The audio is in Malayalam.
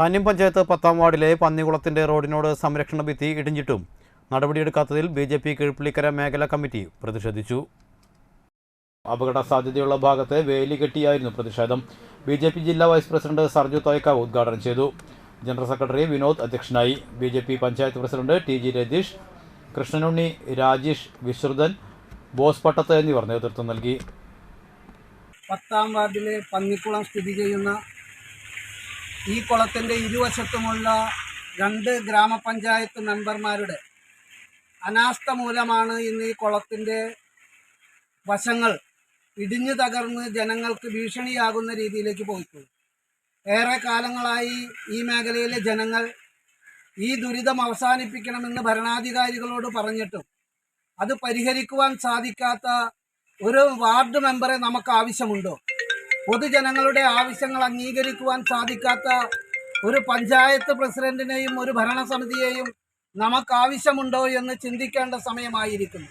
കാന്യം പഞ്ചായത്ത് പത്താം വാർഡിലെ പന്നികുളത്തിന്റെ റോഡിനോട് സംരക്ഷണ ഭിത്തി ഇടിഞ്ഞിട്ടും നടപടിയെടുക്കാത്തതിൽ ബി ജെ പി കീഴ്പള്ളിക്കര മേഖലാ കമ്മിറ്റി പ്രതിഷേധിച്ചു. അപകട സാധ്യതയുള്ള ഭാഗത്ത് വേലി കെട്ടിയായിരുന്നു പ്രതിഷേധം. ബി ജെ പി ജില്ലാ വൈസ് പ്രസിഡന്റ് സർജു തോയ്ക്കാവ് ഉദ്ഘാടനം ചെയ്തു. ജനറൽ സെക്രട്ടറി വിനോദ് അധ്യക്ഷനായി. B J P panchayat president T G Ratheesh Krishnanunni Rajesh Vishruthan Bose Pattath എന്നിവർ നേതൃത്വം നൽകി. പത്താം വാർഡിലെ പന്നിക്കുളം സ്ഥിതി ചെയ്യുന്ന ഈ കുളത്തിന്റെ ഇരുവശത്തുമുള്ള രണ്ട് ഗ്രാമപഞ്ചായത്ത് മെമ്പർമാരുടെ അനാസ്ഥ മൂലമാണ് ഇന്ന് ഈ കുളത്തിന്റെ വശങ്ങൾ ഇടിഞ്ഞു തകർന്ന് ജനങ്ങൾക്ക് ഭീഷണിയാകുന്ന രീതിയിലേക്ക് പോയിട്ടുള്ളത് ഏറെ കാലങ്ങളായി ഈ മേഖലയിലെ ജനങ്ങൾ ഈ ദുരിതം അവസാനിപ്പിക്കണമെന്ന് ഭരണാധികാരികളോട് പറഞ്ഞിട്ടും അത് പരിഹരിക്കുവാൻ സാധിക്കാത്ത ഒരു വാർഡ് മെമ്പറെ നമുക്ക് ആവശ്യമുണ്ടോ? പൊതുജനങ്ങളുടെ ആവശ്യങ്ങൾ അംഗീകരിക്കുവാൻ സാധിക്കാത്ത ഒരു പഞ്ചായത്ത് പ്രസിഡന്റിനെയും ഒരു ഭരണസമിതിയെയും നമുക്ക് ആവശ്യമുണ്ടോ എന്ന് ചിന്തിക്കേണ്ട സമയമായിരിക്കുന്നു.